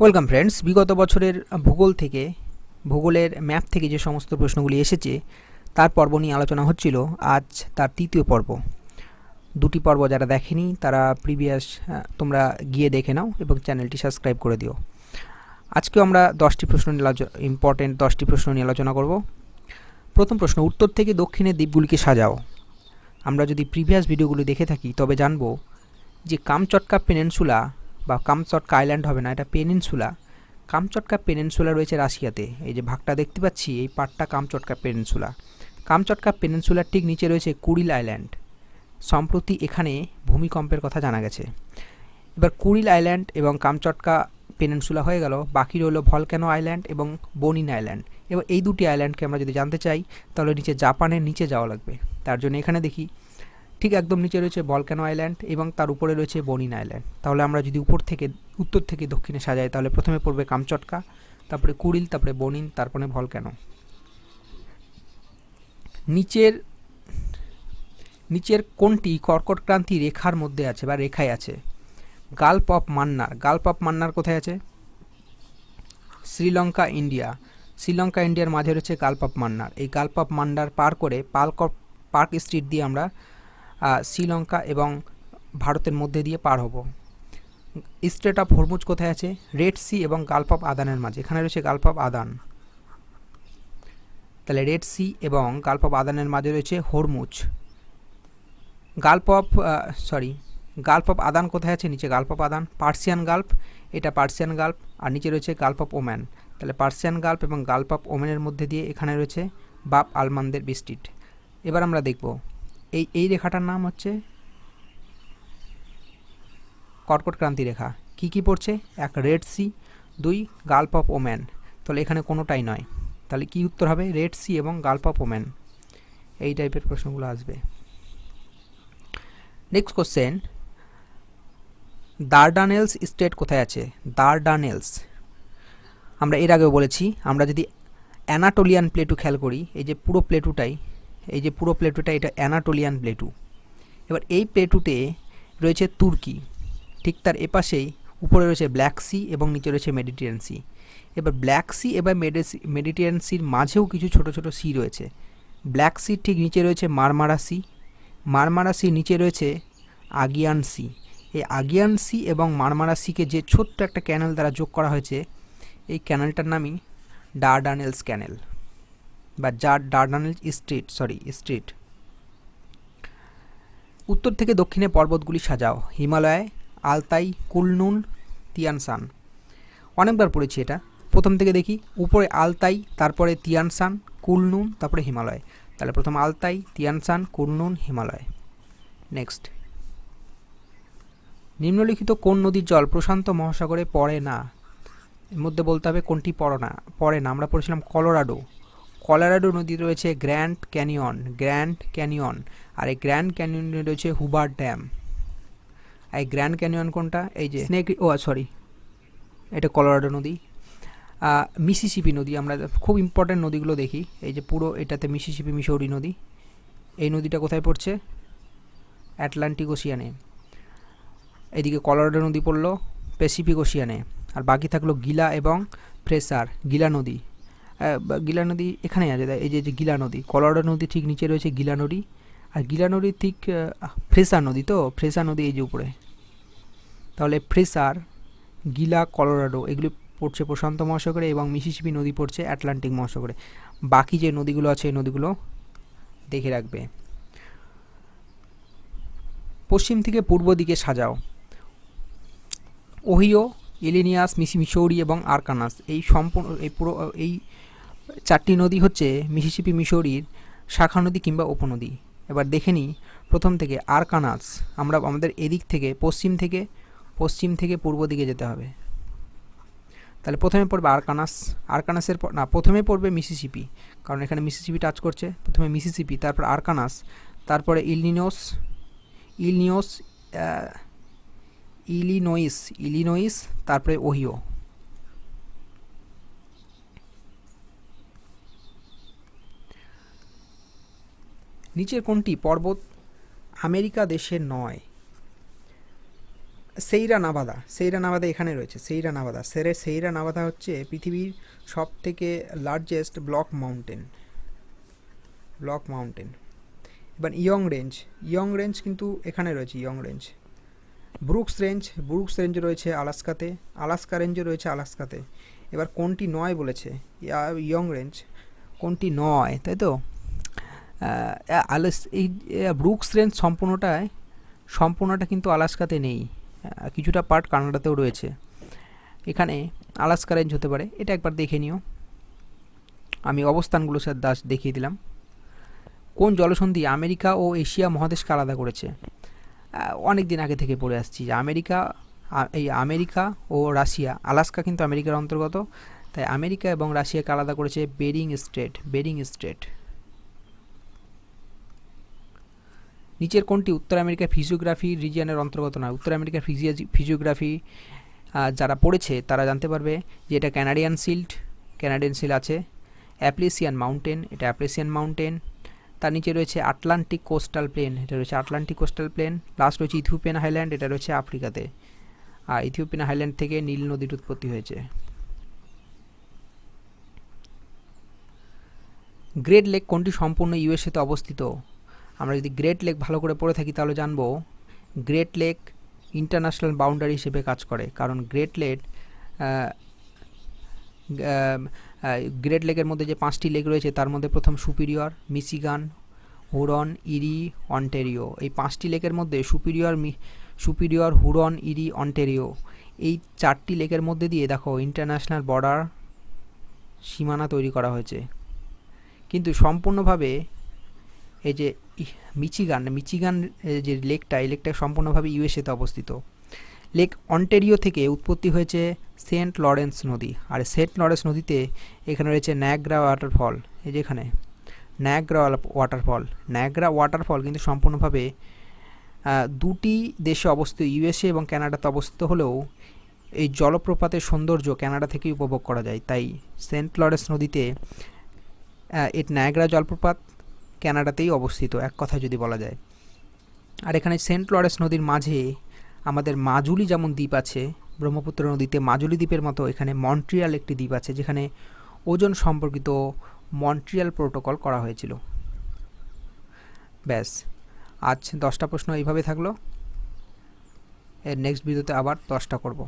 Welcome friends, বিগত বছরের ভূগোল থেকে, ভূগোলের ম্যাপ থেকে যে সমস্ত প্রশ্নগুলি এসেছে, তার পর্ব নিয়ে আলোচনা হচ্ছিল আজ তার তৃতীয় পর্ব। দুটি পর্ব যারা দেখেনি, তারা প্রিভিয়াস তোমরা গিয়ে দেখে নাও এবং চ্যানেলটি সাবস্ক্রাইব করে দিও। আজকেও আমরা দশটি প্রশ্ন নিয়ে ইম্পর্টেন্ট দশটি প্রশ্ন নিয়ে আলোচনা করব। প্রথম প্রশ্ন, উত্তর থেকে দক্ষিণের দ্বীপগুলিকে সাজাও। আমরা যদি প্রিভিয়াস ভিডিওগুলি দেখে থাকি, তবে জানব যে কামচটকা পেনেনসুলা বা কামচটকা আইল্যান্ড হবে না, এটা পেনিনসুলা কামচটকা পেনিনসুলা রয়েছে রাশিয়াতে। এই যে ভাগটা দেখতে পাচ্ছি, এই পাটটা কামচটকা পেনিনসুলা কামচটকা পেনিনসুলার ঠিক নিচে রয়েছে কুড়িল আইল্যান্ড সম্প্রতি এখানে ভূমিকম্পের কথা জানা গেছে। এবার কুড়িল আইল্যান্ড এবং কামচটকা পেনিনসুলা হয়ে গেল, বাকি রইল ভলক্যানো আইল্যান্ড এবং বনিন আইল্যান্ড এবার এই দুটি আইল্যান্ডকে আমরা যদি জানতে চাই, তাহলে নিচে জাপানের নিচে যাওয়া লাগবে। তার জন্য এখানে দেখি ঠিক একদম নিচে রয়েছে বলক্যানো আইল্যান্ড এবং তার উপরে রয়েছে বনিন আইল্যান্ড তাহলে আমরা যদি উপর থেকে, উত্তর থেকে দক্ষিণে সাজাই, তাহলে প্রথমে পড়বে কামচটকা তারপরে কুড়িল তারপরে বনিন তারপরে ভলক্যানো নিচের নিচের কোনটি কর্কট ক্রান্তি রেখার মধ্যে আছে বা রেখায় আছে। গাল্প অফ মান্নার গাল্প অফ মান্নার কোথায় আছে? শ্রীলঙ্কা, ইন্ডিয়া। শ্রীলঙ্কা, ইন্ডিয়ার মাঝে রয়েছে গাল্প অফ মান্নার এই গাল্প অফ মান্নার পার করে পার্ক পার্ক স্ট্রিট দিয়ে আমরা শ্রীলঙ্কা এবং ভারতের মধ্যে দিয়ে পার হব। স্ট্রেট অফ হরমুজ কোথায় আছে? রেড সি এবং গালফ অফ আদানের মাঝে। এখানে রয়েছে গালফ অফ আদান। তাহলে রেড সি এবং গালফ অফ আদানের মাঝে রয়েছে Hormuz. Gulf of sorry, Gulf of Aden কোথায় আছে? নিচে Gulf of Aden. Persian Gulf, এটা পার্সিয়ান গাল্ফ, আর নিচে রয়েছে গালফ অফ ওম্যান তাহলে পার্সিয়ান গাল্ফ এবং গালফ অফ ওম্যানের মধ্যে দিয়ে এখানে রয়েছে বাপ আলমানদের বিস্টিট এবার আমরা দেখব এই এই রেখাটার নাম হচ্ছে কর্কট ক্রান্তি রেখা। কি কি পড়ছে? এক রেড সি দুই গাল্প অফ ওম্যান তাহলে এখানে কোনোটাই নয়। তাহলে কি উত্তর হবে? রেড সি এবং গাল্প অফ ওম্যান এই টাইপের প্রশ্নগুলো আসবে। নেক্সট কোশ্চেন দার্ডানেলস স্টেট কোথায় আছে? দার্ডানেলস আমরা এর আগেও বলেছি, আমরা যদি অ্যানাটোলিয়ান প্লেটু খেয়াল করি, এই যে পুরো প্লেটুটাই এই যে পুরো প্লেটুটা এটা অ্যানাটোলিয়ান প্লেটু এবার এই প্লেটুতে রয়েছে তুর্কি। ঠিক তার এপাশেই উপরে রয়েছে ব্ল্যাক সি এবং নিচে রয়েছে মেডিটেরিয়ান সি এবার ব্ল্যাক সি এবার মেডিটেরিয়ান সির মাঝেও কিছু ছোট ছোট সি রয়েছে। ব্ল্যাক সির ঠিক নিচে রয়েছে মারমারা সি মারমারা সি নিচে রয়েছে আগিয়ান সি এই আগিয়ান সি এবং মারমারা সিকে যে ছোট্ট একটা ক্যানেল দ্বারা যোগ করা হয়েছে, এই ক্যানেলটার নামই ডারডানেলস ক্যানেল বা জার ডার্ডানেল স্ট্রিট, সরি, স্ট্রিট। উত্তর থেকে দক্ষিণে পর্বতগুলি সাজাও। Himalaya, Altai Kunlun Tian Shan. অনেকবার পড়েছি এটা। প্রথম থেকে দেখি, উপরে আলতাই, তারপরে তিয়ানসান কুলনুন তারপরে হিমালয়। তাহলে প্রথম Altai, Tian Shan Kunlun Himalaya. Next. নিম্নলিখিত কোন নদীর জল প্রশান্ত মহাসাগরে পড়ে না? এর মধ্যে বলতে হবে কোনটি পড়ে না পড়ে না। আমরা পড়েছিলাম কলোরাডো। কলোরাডো নদী রয়েছে গ্র্যান্ড ক্যানিয়ন গ্র্যান্ড ক্যানিয়ন আর এই গ্র্যান্ড ক্যানিয়নে রয়েছে হুবার ড্যাম। এই গ্র্যান্ড ক্যানিয়ন কোনটা? এই যে স্নেক ও সরি। এটা কলোরাডো নদী। মিসিসিপি নদী আমরা খুব ইম্পর্ট্যান্ট নদীগুলো দেখি। এই যে পুরো এটাতে মিসিসিপি মিশৌরি নদী। এই নদীটা কোথায় পড়ছে? অ্যাটলান্টিক ওশিয়ানে এদিকে কলোরাডো নদী পড়ল প্যাসিফিক ওশিয়ানে আর বাকি থাকল গিলা এবং ফ্রেসার গিলা নদী। গিলা নদী এখানেই আছে। এই যে গিলা নদী কলোরাডো নদী ঠিক নিচে রয়েছে গিলা নদী। আর গিলা নদীর ঠিক ফ্রেসার নদী তো? ফ্রেসার নদী এই যে উপরে। তাহলে ফ্রেসার, গিলা কলোরাডো এগুলি পড়ছে প্রশান্ত মহাসাগরে এবং মিসিসিপি নদী পড়ছে অ্যাটলান্টিক মহাসাগরে। বাকি যে নদীগুলো আছে, এই নদীগুলো দেখে রাখবে। পশ্চিম থেকে পূর্ব দিকে সাজাও। ওহিও ইলিনিয়াস মিসি মিসৌরি এবং আরকানাস, এই সম্পূর্ণ, এই পুরো, এই চারটি নদী হচ্ছে মিসিসিপি মিসৌরির শাখা নদী কিংবা উপনদী। এবার দেখে নিই প্রথম থেকে আরকানাস। আমরা আমাদের এদিক থেকে পশ্চিম থেকে পশ্চিম থেকে পূর্ব দিকে যেতে হবে। তাহলে প্রথমে পড়বে আরকানাস। আরকানাসের পর না, প্রথমে পড়বে মিসিসিপি, কারণ এখানে মিসিসিপি টাচ করছে। প্রথমে মিসিসিপি, তারপর আরকানাস, তারপরে ইলনিনোস, ইলনিওস ইলিনোইস ইলিনোইস তারপরে ওহিও। নিচের কোনটি পর্বত, আমেরিকা দেশের নয়। সেইরা নাবাদা, সেইরা নাভাদা এখানে রয়েছে, সেইরা নাবাদা। সেরে, সেইরা নাবাদা হচ্ছে পৃথিবীর সব থেকে largest block mountain block mountain এবার ইয়ং রেঞ্জ ইয়ং রেঞ্জ কিন্তু এখানে রয়েছে, young range. Brooks range Brooks range রয়েছে আলাস্কাতে, আলাস্কা রেঞ্জও রয়েছে আলাস্কাতে। এবার কোনটি নয় বলেছে, ইয়ং রেঞ্জ। কোনটি নয়, তাই তো? আলাস, এই ব্রুকস রেঞ্জ সম্পূর্ণটায়, সম্পূর্ণটা কিন্তু আলাস্কাতে নেই। কিছুটা পার্ট কানাডাতেও রয়েছে। এখানে আলাস্কা রেঞ্জ হতে পারে। এটা একবার দেখে নিও। আমি অবস্থানগুলো স্যার দাস দেখিয়ে দিলাম। কোন জলসন্ধি আমেরিকা ও এশিয়া মহাদেশকে আলাদা করেছে? অনেক দিন আগে থেকে পড়ে আসছি যে আমেরিকা এই আমেরিকা ও রাশিয়া, আলাস্কা কিন্তু আমেরিকার অন্তর্গত। তাই আমেরিকা এবং রাশিয়াকে আলাদা করেছে বেরিং স্টেট, বেরিং স্ট্রেট নিচের কোনটি? উত্তর আমেরিকা ফিজিওগ্রাফি রিজিয়ানের অন্তর্গত নয়। উত্তর আমেরিকার ফিজিও ফিজিওগ্রাফি যারা পড়েছে, তারা জানতে পারবে যে এটা ক্যানাডিয়ান সিল্ট ক্যানাডিয়ান সিল আছে। অ্যাপ্লেসিয়ান মাউন্টেন এটা অ্যাপ্লেসিয়ান মাউন্টেন তার নিচে রয়েছে আটলান্টিক কোস্টাল প্লেন এটা রয়েছে আটলান্টিক কোস্টাল প্লেন লাস্ট রয়েছে ইথিওপিয়ান হাইল্যান্ড এটা রয়েছে আফ্রিকাতে। আর ইথিওপিয়ান হাইল্যান্ড থেকে নীল নদীর উৎপত্তি হয়েছে। গ্রেট লেক কোনটি সম্পূর্ণ ইউএসএতে অবস্থিত? আমরা যদি গ্রেট লেক ভালো করে পড়ে থাকি, তাহলে জানব গ্রেট লেক ইন্টারন্যাশনাল বাউন্ডারি হিসেবে কাজ করে। কারণ গ্রেট লেক গ্রেট লেকের মধ্যে যে পাঁচটি লেক রয়েছে, তার মধ্যে প্রথম সুপিরিয়র মিসিগান হুরন ইরি অন্টেরিও এই পাঁচটি লেকের মধ্যে সুপিরিয়র সুপিরিয়র হুরন ইরি অন্টেরিও এই চারটি লেকের মধ্যে দিয়ে দেখো ইন্টারন্যাশনাল বর্ডার সীমানা তৈরি করা হয়েছে। কিন্তু সম্পূর্ণভাবে এই যে মিচিগান মিচিগান যে লেকটা, এই লেকটা সম্পূর্ণভাবে ইউএসএতে অবস্থিত। লেক অন্টেরিও থেকে উৎপত্তি হয়েছে সেন্ট লরেন্স নদী, আর সেন্ট লরেন্স নদীতে এখানে রয়েছে ন্যাগ্রা ওয়াটারফল, এই যে এখানে, ন্যাগ্রা ওয়াটারফল। ন্যাগ্রা ওয়াটারফল কিন্তু সম্পূর্ণভাবে দুটি দেশে অবস্থিত, ইউএসএ এবং ক্যানাডাতে অবস্থিত হলেও এই জলপ্রপাতের সৌন্দর্য কানাডা থেকেই উপভোগ করা যায়। তাই সেন্ট লরেন্স নদীতে এর ন্যাগ্রা জলপ্রপাত কানাডাতেই অবস্থিত, এক কথা যদি বলা যায়। আর এখানে সেন্ট লরেন্স নদীর মাঝে আমাদের মাজুলি যেমন দ্বীপ আছে, ব্রহ্মপুত্র নদীতে মাজুলি দ্বীপের মতো এখানে মন্ট্রিয়াল একটি দ্বীপ আছে, যেখানে ওজন সম্পর্কিত মন্ট্রিয়াল প্রোটোকল করা হয়েছিল। ব্যাস, আজ দশটা প্রশ্ন এইভাবে থাকল। এর নেক্সট ভিডিওতে আবার দশটা করব।